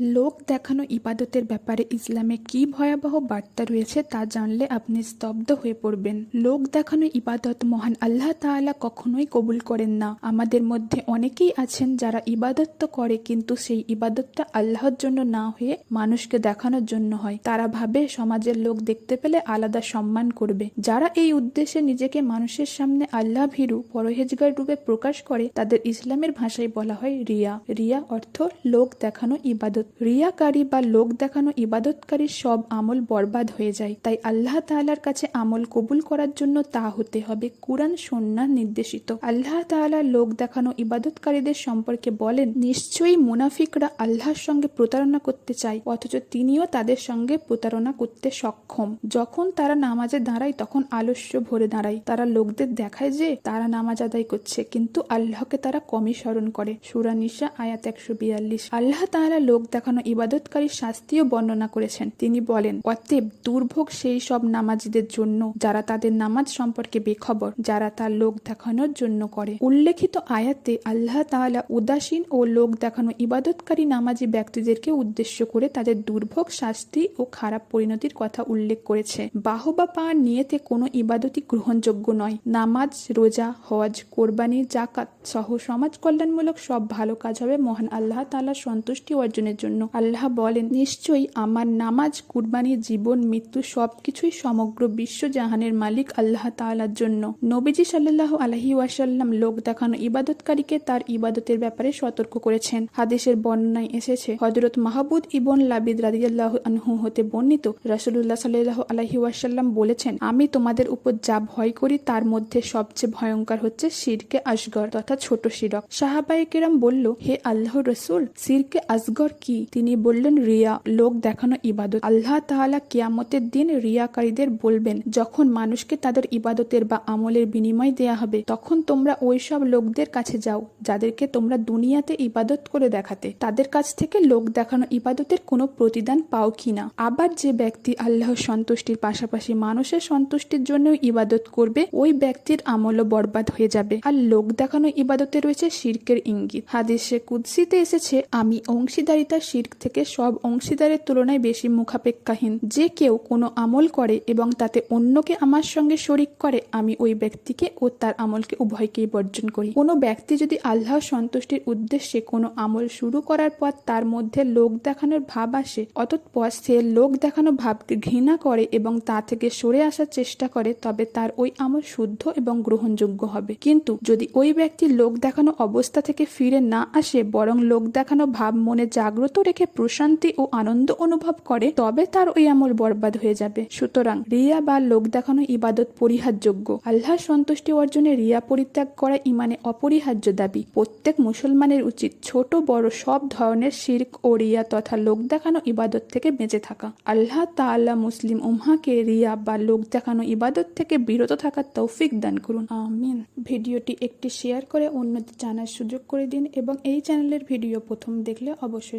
লোক দেখানো ইবাদতের ব্যাপারে ইসলামে কি ভয়াবহ বার্তা রয়েছে তা জানলে আপনি স্তব্ধ হয়ে পড়বেন। লোক দেখানো ইবাদত মহান আল্লাহ তাআলা কখনোই কবুল করেন না। আমাদের মধ্যে অনেকেই আছেন যারা ইবাদত তো করে কিন্তু সেই ইবাদতটা আল্লাহর জন্য না হয়ে মানুষকে দেখানোর জন্য হয়। তারা ভাবে সমাজের লোক দেখতে পেলে আলাদা সম্মান করবে। যারা এই উদ্দেশ্যে নিজেকে মানুষের সামনে আল্লাহ ভীরু, পরহেজগার রূপে প্রকাশ করে, তাদের ইসলামের ভাষায় বলা হয় রিয়া। রিয়া অর্থ লোক দেখানো ইবাদত। রিয়াকারী বা লোক দেখানো ইবাদতকারীর সব আমল বরবাদ হয়ে যায়। তাই আল্লাহ তাআলার কাছে আমল কবুল করার জন্য তা হতে হবে কুরআন সন্না নির্দেশিত। আল্লাহ তাআলা লোক দেখানো ইবাদতকারীদের সম্পর্কে বলেন, নিশ্চয়ই মুনাফিকরা আল্লাহর সঙ্গে প্রতারণা করতে চায়, অথচ তিনিও তাদের সঙ্গে প্রতারণা করতে সক্ষম। যখন তারা নামাজে দাঁড়ায় তখন আলস্য ভরে দাঁড়ায়। তারা লোকদের দেখায় যে তারা নামাজ আদায় করছে, কিন্তু আল্লাহকে তারা কমই স্মরণ করে। সুরা নিসা আয়াত একশো বিয়াল্লিশ। আল্লাহ তাআলা লোক দেখানো ইবাদতকারীর শাস্তিও বর্ণনা করেছেন। তিনি বলেন, অতএব দুর্ভোগ সেই সব নামাজিদের জন্য যারা তাদের নামাজ সম্পর্কে বেখবর, যারা তার লোক দেখানোর জন্য করে। উল্লেখিত আয়াতে আল্লাহ তাআলা উদাসীন ও লোক দেখানো ইবাদতকারী নামাজি ব্যক্তিদেরকে উদ্দেশ্য করে তাদের দুর্ভোগ, শাস্তি ও খারাপ পরিণতির কথা উল্লেখ করেছে। বাহবা পাওয়ার নিয়েতে কোনো ইবাদতই গ্রহণযোগ্য নয়। নামাজ, রোজা, হজ, কোরবানি জাকাত সহ সমাজ কল্যাণমূলক সব ভালো কাজ হবে মহান আল্লাহ তাআলার সন্তুষ্টি অর্জনের জন্য। আল্লাহ বলেন, নিশ্চয়ই আমার নামাজ, কুরবানি, জীবন, মৃত্যু সবকিছুই সমগ্র বিশ্ব জাহানের মালিক আল্লাহ তাআলার জন্য। নবীজি সাল্লাল্লাহু আলাইহি ওয়াসাল্লাম লোক দেখানো ইবাদতকারীকে তার ইবাদতের ব্যাপারে সতর্ক করেছেন। হাদিসের বর্ণনায় এসেছে, হযরত মাহবুদ ইবন লাবিদ রাদিয়াল্লাহু আনহু হতে বর্ণিত, রাসূলুল্লাহ সাল্লাহ আলাইহি ওয়াসাল্লাম বলেছেন, আমি তোমাদের উপর যা ভয় করি তার মধ্যে সবচেয়ে ভয়ঙ্কর হচ্ছে শিরকে আসগর তথা ছোট শিরক। সাহাবায়ে কেরাম বলল, হে আল্লাহ রসুল সিরকে আসগর কি? তিনি বললেন, রিয়া, লোক দেখানো ইবাদত। আল্লাহ তাআলা কিয়ামতের দিন রিয়াকারীদের বলবেন, যখন মানুষকে তাদের ইবাদতের বা আমলের বিনিময় দেয়া হবে, তখন তোমরা ওই সব লোকদের কাছে যাও, যাদেরকে তোমরা দুনিয়াতে ইবাদত করে দেখাতে। তাদের কাছ থেকে লোক দেখানো ইবাদতের কোনো প্রতিদান পাও কিনা। আবার যে ব্যক্তি আল্লাহর সন্তুষ্টির পাশাপাশি মানুষের সন্তুষ্টির জন্য ইবাদত করবে, ওই ব্যক্তির আমলও বরবাদ হয়ে যাবে। আর লোক দেখানো ইবাদতে রয়েছে শির্কের ইঙ্গিত। হাদিসে কুদ্সিতে এসেছে, আমি অংশীদারিতা শির্ক থেকে সব অংশীদারের তুলনায় বেশি মুখাপেক্ষাহীন। যে কেউ কোনো আমল করে এবং তাতে অন্যকে আমার সঙ্গে শরিক করে, আমি ওই ব্যক্তিকে ও তার আমলকে উভয়কেই বর্জন করি। কোনো ব্যক্তি যদি আল্লাহর সন্তুষ্টির উদ্দেশ্যে কোনো আমল শুরু করার পর তার মধ্যে লোক দেখানোর ভাব আসে অতঃপর সে লোক দেখানো ভাবকে ঘৃণা করে এবং তা থেকে সরে আসার চেষ্টা করে, তবে তার ওই আমল শুদ্ধ এবং গ্রহণযোগ্য হবে। কিন্তু যদি ওই ব্যক্তি লোক দেখানো অবস্থা থেকে ফিরে না আসে, বরং লোক দেখানো ভাব মনে জাগ্রত রেখে প্রশান্তি ও আনন্দ অনুভব করে, তবে তার ওই আমল বরবাদ হয়ে যাবে। সুতরাং রিয়া বা লোক দেখানো ইবাদত পরিহারযোগ্য। আল্লাহর সন্তুষ্টি অর্জনে রিয়া পরিত্যাগ করা ইমানে অপরিহার্য দাবি। প্রত্যেক মুসলমানের উচিত ছোট, বড় সব ধরনের শির্ক ও রিয়া তথা লোক দেখানো ইবাদত থেকে বেঁচে থাকা। আল্লাহ তাআলা মুসলিম উম্মাকে রিয়া বা লোক দেখানো ইবাদত থেকে বিরত থাকার তৌফিক দান করুন। আমিন। ভিডিওটি একটি শেয়ার করে অন্যদের জানার সুযোগ করে দিন এবং এই চ্যানেলের ভিডিও প্রথম দেখলে অবশ্যই